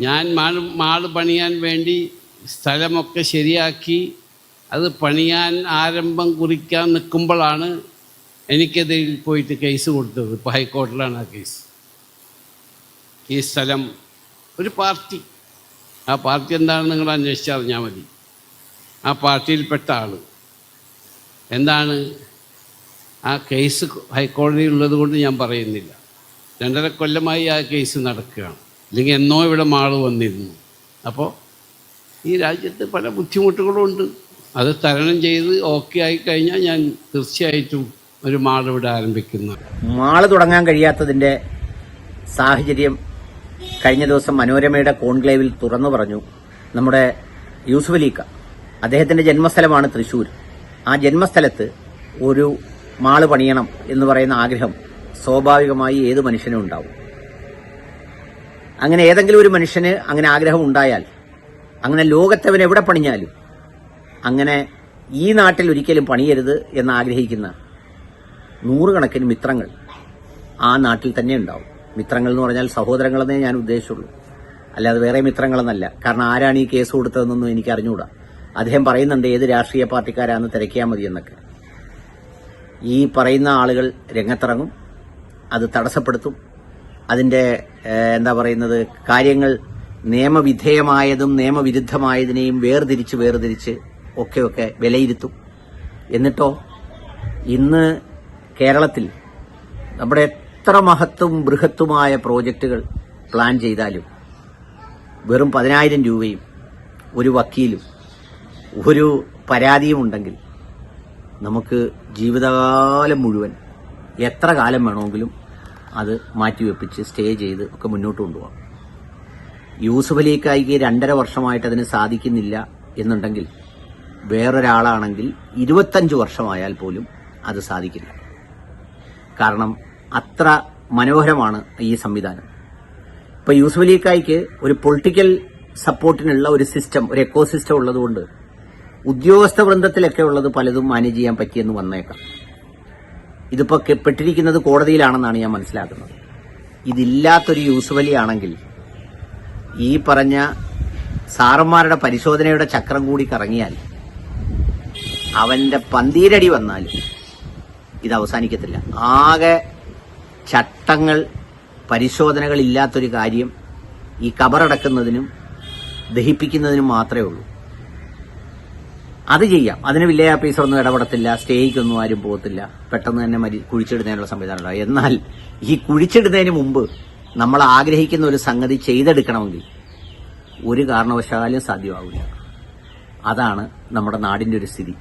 ഞാൻ mall mall പണിയാൻ വേണ്ടി സ്ഥലമൊക്കെ ശരിയാക്കി അത് പണിയാൻ ആരംഭം കുറിക്കാൻ നിൽക്കുമ്പോഴാണ് എനിക്കെതിരിൽ പോയിട്ട് കേസ് കൊടുത്തത്. ഇപ്പോൾ ഹൈക്കോടതിയിലാണ് ആ കേസ്. ഈ സ്ഥലം ഒരു പാർട്ടി. ആ പാർട്ടി എന്താണെന്ന് നിങ്ങൾ അന്വേഷിച്ചറിഞ്ഞാൽ മതി. ആ പാർട്ടിയിൽപ്പെട്ട ആൾ എന്താണ്? ആ കേസ് ഹൈക്കോടതിയിൽ ഉള്ളത് കൊണ്ട് ഞാൻ പറയുന്നില്ല. രണ്ടര കൊല്ലമായി ആ കേസ് നടക്കുകയാണ്. അല്ലെങ്കിൽ എന്നോ ഇവിടെ മാൾ വന്നിരുന്നു. അപ്പോൾ ഈ രാജ്യത്ത് പല ബുദ്ധിമുട്ടുകളും ഉണ്ട്. അത് തരണം ചെയ്ത് ഓക്കെ ആയി കഴിഞ്ഞാൽ ഞാൻ തീർച്ചയായിട്ടും ഒരു മാൾ ഇവിടെ ആരംഭിക്കുന്നു. മാൾ തുടങ്ങാൻ കഴിയാത്തതിന്റെ സാഹചര്യം കഴിഞ്ഞ ദിവസം മനോരമയുടെ കോൺക്ലേവിൽ തുറന്നു പറഞ്ഞു. നമ്മുടെ യൂസുഫ് അലീക്ക അദ്ദേഹത്തിന്റെ ജന്മസ്ഥലമാണ് തൃശ്ശൂർ. ആ ജന്മസ്ഥലത്ത് ഒരു മാൾ പണിയണം എന്ന് പറയുന്ന ആഗ്രഹം സ്വാഭാവികമായി ഏത് മനുഷ്യനും ഉണ്ടാവും. അങ്ങനെ ഏതെങ്കിലും ഒരു മനുഷ്യന് അങ്ങനെ ആഗ്രഹം ഉണ്ടായാൽ അങ്ങനെ ലോകത്തവൻ എവിടെ പണിഞ്ഞാലും അങ്ങനെ ഈ നാട്ടിൽ ഒരിക്കലും പണിയരുത് എന്ന് ആഗ്രഹിക്കുന്ന നൂറുകണക്കിന് മിത്രങ്ങൾ ആ നാട്ടിൽ തന്നെ ഉണ്ടാവും. മിത്രങ്ങൾ എന്ന് പറഞ്ഞാൽ സഹോദരങ്ങളെന്നേ ഞാൻ ഉദ്ദേശിച്ചുള്ളൂ. അല്ലാതെ വേറെ മിത്രങ്ങളെന്നല്ല. കാരണം ആരാണ് ഈ കേസ് കൊടുത്തതെന്നൊന്നും എനിക്ക് അറിഞ്ഞുകൂടാ അദ്ദേഹം പറയുന്നുണ്ട് ഏത് രാഷ്ട്രീയ പാർട്ടിക്കാരാണെന്ന് തിരക്കിയാൽ മതി എന്നൊക്കെ. ഈ പറയുന്ന ആളുകൾ രംഗത്തിറങ്ങും അത് തടസ്സപ്പെടുത്തും അതിന്റെ എന്താ പറയുന്നത് കാര്യങ്ങൾ നിയമവിധേയമായതും നിയമവിരുദ്ധമായതിനെയും വേർതിരിച്ച് വേർതിരിച്ച് ഒക്കെയൊക്കെ ഒക്കെ വിലയിരുത്തും. എന്നിട്ടോ ഇന്ന് കേരളത്തിൽ നമ്മുടെ എത്ര മഹത്തും ബൃഹത്തുമായ പ്രോജക്റ്റുകൾ പ്ലാൻ ചെയ്താലും വെറും പതിനായിരം രൂപയും ഒരു വക്കീലും ഒരു പരാതിയും ഉണ്ടെങ്കിൽ നമുക്ക് ജീവിതകാലം മുഴുവൻ എത്ര കാലം വേണമെങ്കിലും അത് മാറ്റിവെപ്പിച്ച് സ്റ്റേ ചെയ്ത് ഒക്കെ മുന്നോട്ട് കൊണ്ടുപോകാം യൂസഫ് അലിക്കായിക്ക് രണ്ടര വർഷമായിട്ട് അതിന് സാധിക്കുന്നില്ല എന്നുണ്ടെങ്കിൽ വേറൊരാളാണെങ്കിൽ ഇരുപത്തഞ്ച് വർഷമായാൽ പോലും അത് സാധിക്കില്ല. കാരണം അത്ര മനോഹരമാണ് ഈ സംവിധാനം. ഇപ്പൊ യൂസഫ് അലിക്കായിക്ക് ഒരു പൊളിറ്റിക്കൽ സപ്പോർട്ടിനുള്ള ഒരു സിസ്റ്റം ഒരു എക്കോ സിസ്റ്റം ഉള്ളതുകൊണ്ട് ഉദ്യോഗസ്ഥ വൃന്ദത്തിലൊക്കെ ഉള്ളത് പലതും മാനേജ് ചെയ്യാൻ പറ്റിയെന്ന് വന്നേക്കാം. ഇതിപ്പോ കെ- പെട്ടിരിക്കുന്നത് കോടതിയിലാണെന്നാണ് ഞാൻ മനസ്സിലാക്കുന്നത്. ഇതില്ലാത്തൊരു യൂസുഫ് അലി ആണെങ്കിൽ ഈ പറഞ്ഞ സാറന്മാരുടെ പരിശോധനയുടെ ചക്രം കൂടി കറങ്ങിയാൽ അവന്റെ പന്തീരടി വന്നാൽ ഇത് അവസാനിക്കത്തില്ല. ആകെ ചട്ടങ്ങൾ പരിശോധനകളില്ലാത്തൊരു കാര്യം ഈ കബറടക്കുന്നതിനും ദഹിപ്പിക്കുന്നതിനും മാത്രമേ ഉള്ളൂ. അത് ചെയ്യാം. അതിന് വില്ലേജ് ഓഫീസറൊന്നും ഇടപെടത്തില്ല സ്റ്റേയ്ക്കൊന്നും ആരും പോകത്തില്ല. പെട്ടെന്ന് തന്നെ മരി കുഴിച്ചിടുന്നതിനുള്ള സംവിധാനമുണ്ടാവും എന്നാൽ ഈ കുഴിച്ചിടുന്നതിന് മുമ്പ് നമ്മൾ ആഗ്രഹിക്കുന്ന ഒരു സംഗതി ചെയ്തെടുക്കണമെങ്കിൽ ഒരു കാരണവശാലും സാധ്യമാവില്ല. അതാണ് നമ്മുടെ നാടിന്റെ ഒരു സ്ഥിതി.